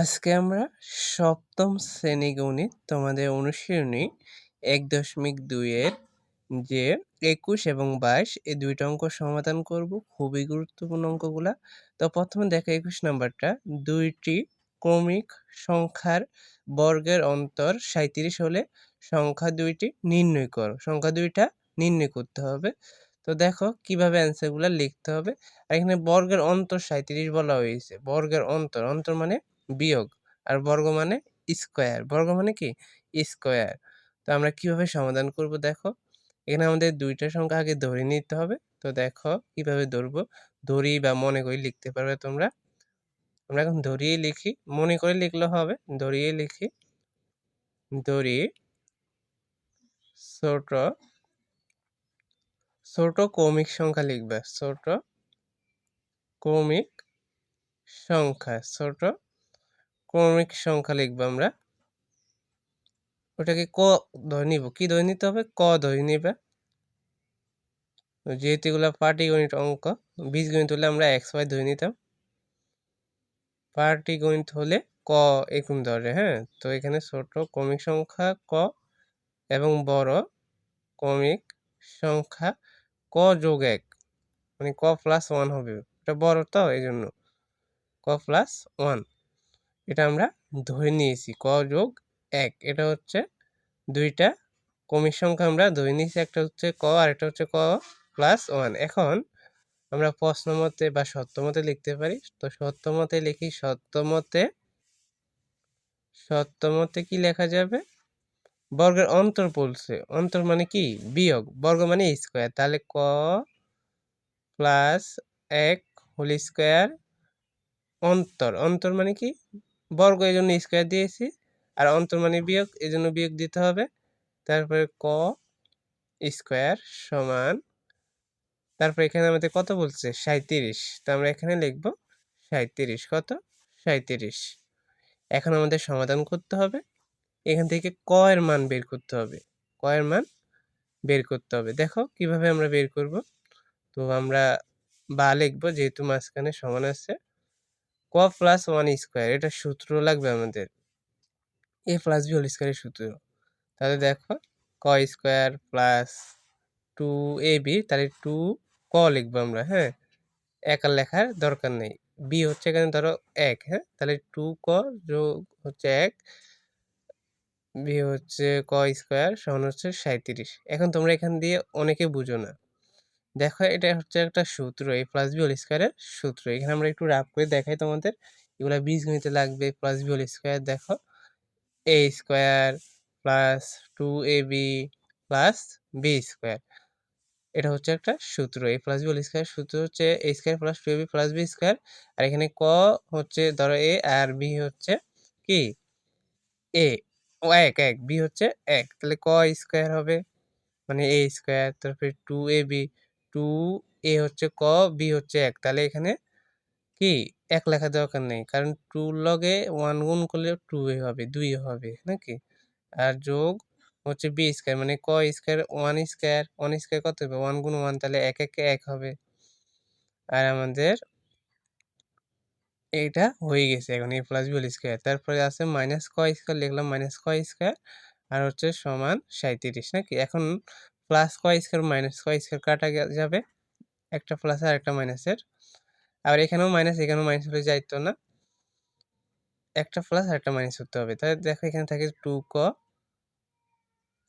আজকে আমরা সপ্তম শ্রেণি গণিত তোমাদের অনুশীলনী এক দশমিক দুইয়ের যে একুশ এবং বাইশ এই দুইটা অঙ্ক সমাধান করব, খুবই গুরুত্বপূর্ণ অঙ্কগুলা। তো প্রথমে দেখো একুশ নাম্বারটা, দুইটি ক্রমিক সংখ্যার বর্গের অন্তর সাঁত্রিশ হলে সংখ্যা দুইটি নির্ণয় করো, সংখ্যা দুইটা নির্ণয় করতে হবে। তো দেখো কীভাবে অ্যান্সারগুলো লিখতে হবে। আর এখানে বর্গের অন্তর সাঁত্রিশ বলা হয়েছে, বর্গের অন্তর অন্তর মানে বিয়োগ। আর বর্গ মানে স্কোয়ার। বর্গ মানে কি? স্কোয়ার। তো আমরা কীভাবে সমাধান করব দেখো? এখানে আমাদের দুইটা সংখ্যা আগে ধরে নিতে হবে। তো দেখো কীভাবে ধরবো? ধরি বা মনে করে লিখতে পারবে তোমরা? আমরা এখন ধরিয়ে লিখি। মনে করে লিখলে হবে। ধরিয়ে লিখি। ধরি ছোট ছোট কৌমিক সংখ্যা লিখবে। ছোট কৌমিক সংখ্যা। ছোট ক্রমিক সংখ্যা লিখব আমরা। ওটাকে ক ধরে নিব। কি ধরে নিতে হবে? ক ধরে নিবে। যেহেতু এগুলো পাটিগণিত অঙ্ক, বীজগণিত হলে আমরা এক্স ওয়াই ধরে নিতাম। পাটিগণিত হলে ক এরকম ধরে হ্যাঁ? তো এখানে ছোট ক্রমিক সংখ্যা ক এবং বড় ক্রমিক সংখ্যা ক যোগ এক। মানে ক প্লাস ওয়ান হবে। এটা বড় তো এই জন্য ক প্লাস ওয়ান এটা আমরা ধরে নিয়েছি। ক যোগ এক, এটা হচ্ছে দুইটা। কমির সংখ্যা আমরা ধরে নিয়েছি, একটা হচ্ছে ক আর একটা হচ্ছে ক প্লাস ওয়ান এখন আমরা প্রশ্ন মতে বা সত্য মতে লিখতে পারি। তো সত্য মতে লিখি সত্য মতে সত্য মতে কি লেখা যাবে? বর্গের অন্তর বলছে। অন্তর মানে কি? বিয়োগ। বর্গ মানে স্কোয়ার তাহলে ক প্লাস এক হোল স্কোয়ার অন্তর। অন্তর মানে কি? বর্গ এই জন্য স্কোয়ার দিয়েছি। আর অন্তর মানে বিয়োগ এই জন্য বিয়োগ দিতে হবে। তারপরে ক স্কোয়ার সমান, তারপর এখানে আমাদের কত বলছে? সাঁত্রিশ তো আমরা এখানে লিখব সাঁত্রিশ কত? সাঁত্রিশ এখন আমাদের সমাধান করতে হবে। এখান থেকে ক এর মান বের করতে হবে। ক এর মান বের করতে হবে। দেখো কীভাবে আমরা বের করব। তো আমরা বা লিখব যেহেতু মাঝখানে সমান আছে। ক প্লাস ওয়ান স্কোয়ার এটা সূত্র লাগবে আমাদের। এ প্লাস বি হোল স্কোয়ারের সূত্র। তাহলে দেখো, ক square plus two A B তাহলে টু ক লিখব আমরা হ্যাঁ? এক আর লেখার দরকার নেই। বি হচ্ছে এখানে ধরো এক হ্যাঁ? তাহলে টু ক যোগ হচ্ছে এক বি হচ্ছে ক স্কোয়ার সমান হচ্ছে সাঁত্রিশ এখন তোমরা এখান দিয়ে অনেকে বুঝো না। দেখো এটা হচ্ছে একটা সূত্র, এই প্লাস বি হোল স্কোয়ারের সূত্র। এখানে আমরা একটু রাফ করে দেখাই তোমাদের। এগুলা বীজগণিতে লাগবে প্লাস বি হোল স্কোয়ার দেখো। A square plus two A B plus B square এটা হচ্ছে একটা সূত্র A plus B whole square সূত্র হচ্ছে A square plus two A B plus B square আর এখানে ক হচ্ছে, ধরো এ আর বি হচ্ছে কি? এ ও, এক এক বি হচ্ছে এক। তাহলে ক স্কোয়ার হবে? মানে এ স্কোয়ার তারপরে two A B two A হচ্ছে ক বি হচ্ছে এক। তাহলে এখানে কি? এক লেখা দরকার নেই। কারণ টুর লগে ওয়ান গুণ করলে টু হবে, দুই হবে, নাকি? আর যোগ হচ্ছে বি স্কোয়ার মানে ক square one square one square কত হবে? ওয়ান গুণ ওয়ান তাহলে এক একে এক হবে। আর আমাদের এইটা হয়ে গেছে এখন এ প্লাস বি স্কোয়ার তারপরে আছে মাইনাস ক স্কোয়ার লিখলাম মাইনাস ক স্কোয়ার আর হচ্ছে সমান সাঁত্রিশ নাকি? এখন প্লাস ক স্কোয়ার মাইনাস ক স্কোয়ার কাটা যাবে। একটা প্লাস আর একটা মাইনাসের আর এখানেও মাইনাস এখানেও মাইনাস হলে যাইতো না। একটা প্লাস আর একটা মাইনাস হতে হবে। তাহলে দেখো এখানে থাকে টু ক।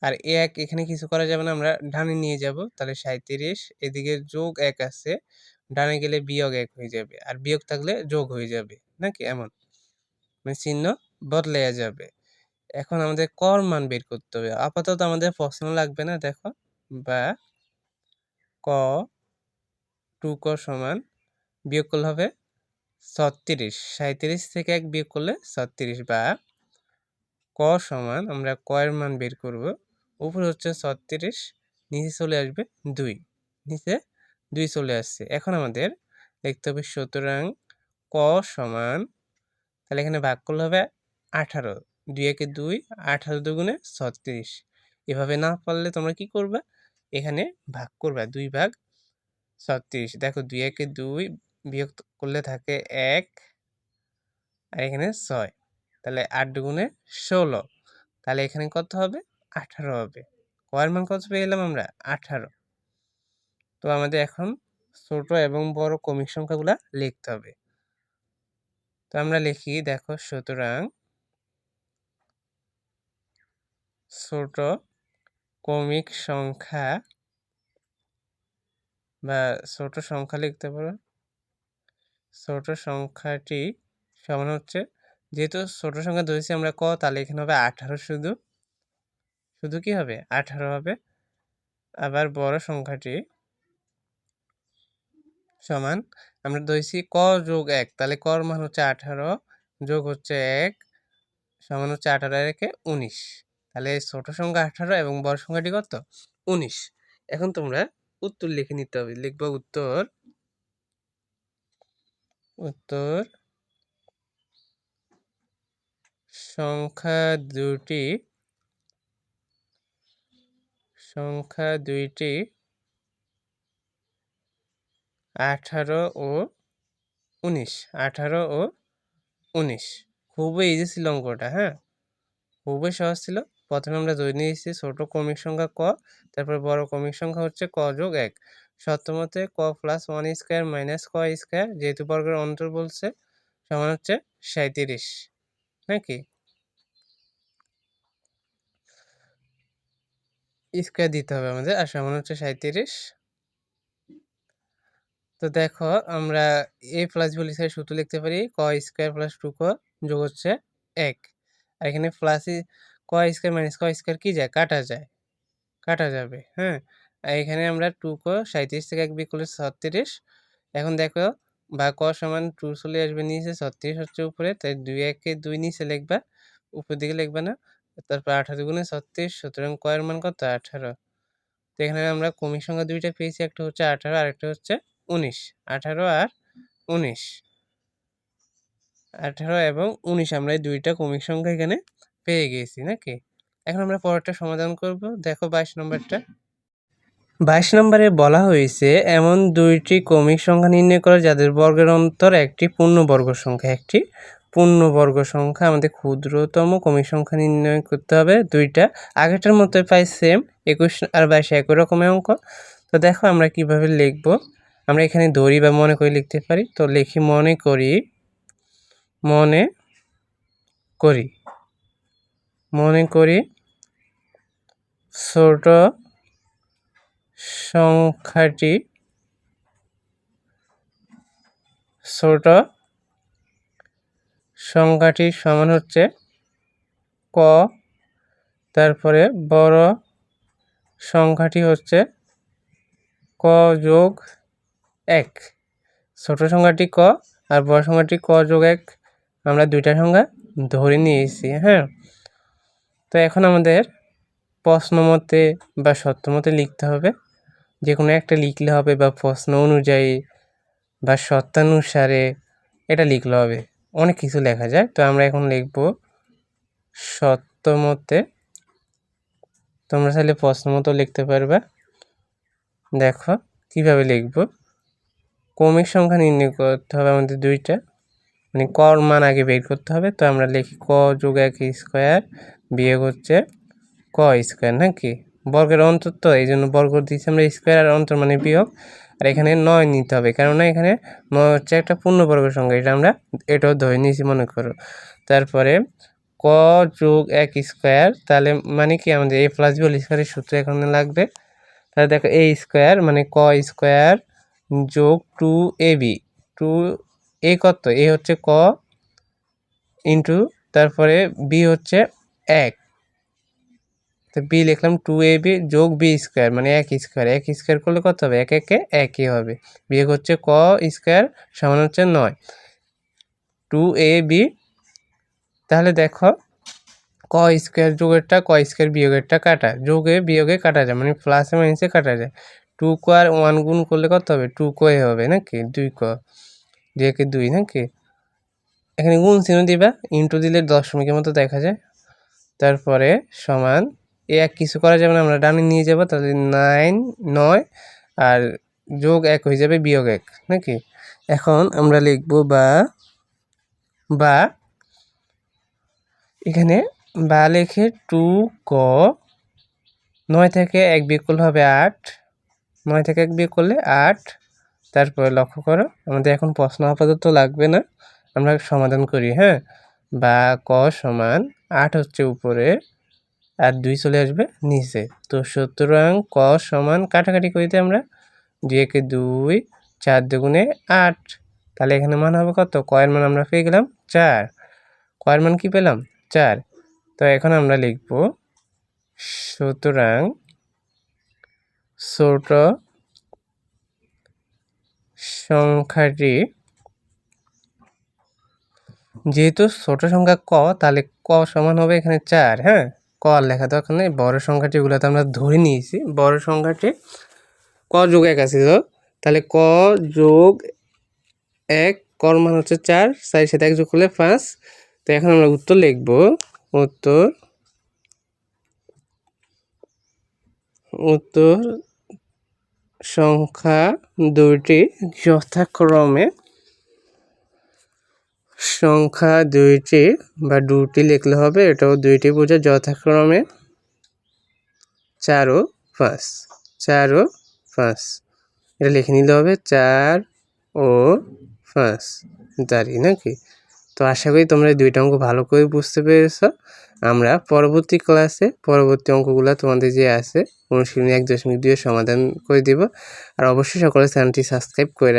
আর এক, এখানে কিছু করা যাবে না। আমরা ডানে নিয়ে যাব। তাহলে সাঁত্রিশ এদিকে যোগ এক আছে। ডানে গেলে বিয়োগ এক হয়ে যাবে। আর বিয়োগ থাকলে যোগ হয়ে যাবে। নাকি? এমন। মানে চিহ্ন বদলে যাবে। এখন আমাদের কর মান বের করতে হবে। আপাতত আমাদের প্রশ্ন লাগবে না, দেখো। বা ক টু ক সমান বিয়োগ করলে হবে ছত্রিশ। সাঁত্রিশ থেকে এক বিয়োগ করলে ছত্রিশ বা ক সমান আমরা কয়ের মান বের করব। উপরে হচ্ছে ছত্রিশ, নিচে চলে আসবে দুই। নিচে দুই চলে আসছে। এখন আমাদের দেখতে হবে সুতরাং ক সমান, তাহলে এখানে ভাগ করলে হবে আঠারো। দুই একে দুই, আঠারো দুগুণে ছত্রিশ। এভাবে না পারলে তোমরা কি করবে? এখানে ভাগ করবা দুই ভাগ ছত্রিশ। দেখো দুই একে দুই বিয়োগ করলে থাকে এক আর এখানে ছয়। তাহলে আট দুগুণে ষোলো। তাহলে এখানে কত হবে? আঠারো হবে। কয়ের মান কত পেয়ে গেলাম আমরা? আঠারো। তো আমাদের এখন ছোট এবং বড় কমিক সংখ্যাগুলা লিখতে হবে। তো আমরা লিখি, দেখো সুতরাং ছোট কমিক সংখ্যা বা ছোট সংখ্যা লিখতে পারো। ছোট সংখ্যাটি সমান হচ্ছে, যেহেতু ছোট সংখ্যা ধরেছি আমরা ক, তাহলে এখানে হবে আঠারো শুধু। শুধু কি হবে? আঠারো হবে। আবার বড় সংখ্যাটি সমান, আমরা ধরেছি ক যোগ এক, তাহলে কর মান হচ্ছে আঠারো, যোগ হচ্ছে এক, সমান হচ্ছে আঠারো একে উনিশ। তাহলে ছোট সংখ্যা আঠারো এবং বড় সংখ্যাটি কত? উনিশ। এখন তোমরা উত্তর লিখে নিতে হবে। লিখব উত্তর। উত্তর। সংখ্যা দুটি সংখ্যা দুইটি। আঠারো ও উনিশ। আঠারো ও উনিশ। খুবই ইজি ছিল অঙ্কটা হ্যাঁ? খুবই সহজ ছিল। প্রথমে আমরা ধরে নিয়েছি ছোট ক্রমিক সংখ্যা ক, তারপর বড় ক্রমিক সংখ্যা হচ্ছে ক যোগ এক। সত্যমতে ক প্লাস ওয়ান স্কোয়ার মাইনাস ক স্কোয়ার যেহেতু বর্গের অন্তর বলছে, সমান হচ্ছে সাঁত্রিশ নাকি? স্কোয়ার দিতে হবে আমাদের, আর সমান হচ্ছে সাঁত্রিশ তো দেখো আমরা এ প্লাস বি লিখে সূত্র লিখতে পারি ক স্কোয়ার প্লাস টু ক যোগ হচ্ছে এক। আর এখানে প্লাস ক স্কোয়ার মাইনাস ক স্কোয়ার কী যায়? কাটা যায়। কাটা যাবে হ্যাঁ? এখানে আমরা টু ক সাঁত্রিশ থেকে এক বিক করলে ছত্রিশ। এখন দেখো, বা ক সমান টু চলে আসবে নিচে, ছত্রিশ হচ্ছে উপরে, তাই দুই একে দুই নিচে লিখবা, উপর দিকে লিখবা না। তারপর আঠারো গুণে ছত্রিশ, সুতরাং কয়ের মান কত? আঠারো। তো এখানে আমরা কমির সংখ্যা দুইটা পেয়েছি, একটা হচ্ছে আঠারো, আর একটা হচ্ছে উনিশ। আঠারো আর উনিশ। আঠারো এবং উনিশ, আমরা এই দুইটা কমিক সংখ্যা এখানে পেয়ে গেছি নাকি? এখন আমরা পরেরটা সমাধান করব। দেখো বাইশ নম্বরটা। বাইশ নম্বরে বলা হয়েছে, এমন দুইটি কমিক সংখ্যা নির্ণয় করা যাদের বর্গের অন্তর একটি পূর্ণবর্গ সংখ্যা। একটি পূর্ণবর্গ সংখ্যা আমাদের ক্ষুদ্রতম কমিক সংখ্যা নির্ণয় করতে হবে দুইটা। আগেরটার মতোই প্রায় সেম একুশ আর বাইশ একই রকমের অঙ্ক। তো দেখো আমরা কীভাবে লিখব। আমরা এখানে দড়ি বা মনে করে লিখতে পারি। তো লিখি মনে করি মনে করি। মনে করি, ছোট সংখ্যাটি ছোট সংখ্যাটি সমান হচ্ছে ক, তারপরে বড় সংখ্যাটি হচ্ছে ক যোগ এক। ছোট সংখ্যাটি ক আর বড় সংখ্যাটি ক যোগ এক, আমরা দুইটা সংখ্যা ধরে নিয়েছি হ্যাঁ? তো এখন আমাদের প্রশ্ন মতে বা সত্য মতে লিখতে হবে। যে কোনো একটা লিখলে হবে বা প্রশ্ন অনুযায়ী বা সত্যানুসারে এটা লিখলে হবে। অনেক কিছু লেখা যায়। তো আমরা এখন লিখব সত্য মতে তোমরা চাইলে প্রশ্ন মতো লিখতে পারবে। দেখো, কীভাবে লিখব? ক্রমিক সংখ্যা নির্ণয় করতে হবে আমাদের দুইটা। মানে কর মান আগে বের করতে হবে। তো আমরা লিখি ক যোগ এক স্কোয়ার বিয়োগ হচ্ছে ক স্কোয়ার নাকি বর্গের অন্তর তো, এই জন্য বর্গ দিচ্ছি আমরা স্কোয়ার আর অন্তর মানে বিয়োগ। আর এখানে নয় নিতে হবে, কেননা এখানে নয় হচ্ছে একটা পূর্ণবর্গ সংখ্যা এটা আমরা এটাও ধরে নিয়েছি, মনে করো। তারপরে ক যোগ এক স্কোয়ার, তাহলে মানে কি আমাদের এ প্লাস বি স্কোয়ারের সূত্র এখানে লাগবে। তাহলে দেখো এ স্কোয়ার মানে ক স্কোয়ার যোগ two A B two A কত? এ হচ্ছে ক ইন্টু, তারপরে বি হচ্ছে এক। তো বি লিখলাম টু এ বি যোগ বি স্কোয়ার মানে এক স্কোয়ার। এক স্কোয়ার করলে কত হবে? এক একে একই হবে। বিয়োগ হচ্ছে ক স্কোয়ার সমান হচ্ছে নয়। টু এ বি, তাহলে দেখো ক স্কোয়ার যোগেরটা, ক স্কোয়ার বিয়োগেরটা কাটা। যোগে বিয়োগে কাটা যায় মানে প্লাসে মাইনাসে কাটা যায়। টু ক আর ওয়ান গুণ করলে কত হবে? টু কয়ে হবে, নাকি? দুই ক। দুই দুই, নাকি? এখানে গুণ চিহ্ন দিবা ইন্টু দিলে দশমিকের মতো দেখা যায়। তারপরে সমান এ এক কিছু করা যাবে না, আমরা ডানে নিয়ে যাব, তাহলে নাইন নয়, আর যোগ এক হয়ে যাবে বিয়োগ এক, নাকি? এখন আমরা লিখব বা বা, এখানে বা লেখে টু ক, নয় থেকে এক বিয়োগ করলে হবে আট, নয় থেকে এক বিয়োগ করলে আট তারপরে লক্ষ্য করো, আমাদের এখন প্রশ্ন আপাতত লাগবে না। আমরা সমাধান করি হ্যাঁ? বা ক সমান আট হচ্ছে উপরে আর দুই চলে আসবে নিচে। তো সুতরাং ক সমান কাটাকাটি করিতে আমরা দুই একে দুই, চার দুগুণে আট। তাহলে এখানে মান হবে কত? কয়ের মান আমরা পেয়ে গেলাম চার। কয়ের মান কি পেলাম? চার। তো এখন আমরা লিখব, সুতরাং ছোট সংখ্যাটি। যেহেতু ছোট সংখ্যা ক, তাহলে ক সমান হবে এখানে চার হ্যাঁ? ক আর লেখা দরকার নেই। বড় সংখ্যাটি সংখ্যাটিগুলোতে আমরা ধরে নিয়েছি। বড় সংখ্যাটি ক যোগ এক আছে, তো? তাহলে ক যোগ এক, কর মান হচ্ছে চার, চারের সাথে এক যোগ করলে পাঁচ। তো এখন আমরা উত্তর লিখব। উত্তর উত্তর সংখ্যা দুইটি যথাক্রমে সংখ্যা দুইটি বা দুটি লিখলে হবে, এটাও দুইটি বোঝা যথাক্রমে চার ও পাঁচ, চার ও পাঁচ। এটা লিখে নিতে হবে চার ও পাঁচ। দাঁড়িয়ে নাকি? তো আশা করি তোমরা দুইটা অঙ্ক ভালো করে বুঝতে পেরেছ। আমরা পরবর্তী ক্লাসে পরবর্তী অঙ্কগুলো তোমাদের যে আছে, অনুশীলনী এক দশমিক দুইয়ের সমাধান করে দিব। আর অবশ্যই সকলে চ্যানেলটি সাবস্ক্রাইব করে রাখ